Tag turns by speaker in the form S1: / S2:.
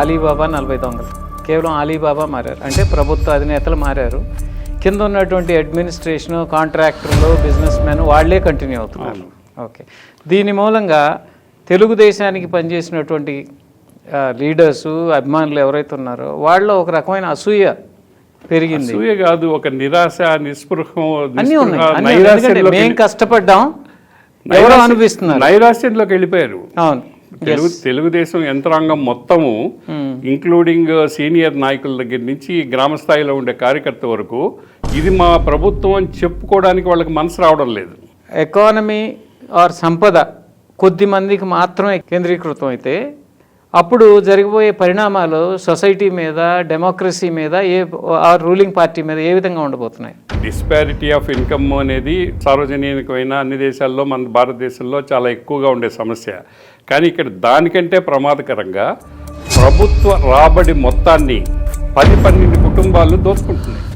S1: Alibaba నలభై దొంగలు. కేవలం అలీబాబా మారారు. అంటే ప్రభుత్వ అధినేతలు మారారు. కింద ఉన్నటువంటి అడ్మినిస్ట్రేషన్ కాంట్రాక్టర్లు బిజినెస్ మెన్ వాళ్ళే కంటిన్యూ అవుతున్నారు. ఓకే దీని మూలంగా తెలుగుదేశానికి పనిచేసినటువంటి లీడర్సు అభిమానులు ఎవరైతే ఉన్నారో వాళ్ళలో ఒక రకమైన అసూయ పెరిగింది.
S2: అసూయ కాదు ఒక నిరాశ నిస్పృహం
S1: అన్నీ
S2: నిస్పృహ,
S1: ఉన్నాయి అన్నీ ఉన్నాయి. ఎందుకంటే
S2: నైరాశ్యంలోకి
S1: మేం కష్టపడ్డాం. ఎవరో అనిపిస్తున్నారు
S2: నైరాశ్యంలోకి వెళ్ళిపోయారు.
S1: అవును.
S2: తెలుగు తెలుగుదేశం యంత్రాంగం మొత్తము ఇంక్లూడింగ్ సీనియర్ నాయకుల దగ్గర నుంచి గ్రామ స్థాయిలో ఉండే కార్యకర్త వరకు ఇది మా ప్రభుత్వం అని చెప్పుకోవడానికి వాళ్ళకి మనసు రావడం లేదు.
S1: ఎకానమీ ఆర్ సంపద కొద్ది మందికి మాత్రమే కేంద్రీకృతం అయితే అప్పుడు జరిగిపోయే పరిణామాలు సొసైటీ మీద డెమోక్రసీ మీద ఏ ఆ రూలింగ్ పార్టీ మీద ఏ విధంగా ఉండబోతున్నాయి?
S2: డిస్పారిటీ ఆఫ్ ఇన్కమ్ అనేది సార్వజనీయమైన అన్ని దేశాల్లో మన భారతదేశంలో చాలా ఎక్కువగా ఉండే సమస్య. కానీ ఇక్కడ దానికంటే ప్రమాదకరంగా ప్రభుత్వ రాబడి మొత్తాన్ని పది పన్నెండు కుటుంబాలు దోచుకుంటున్నాయి.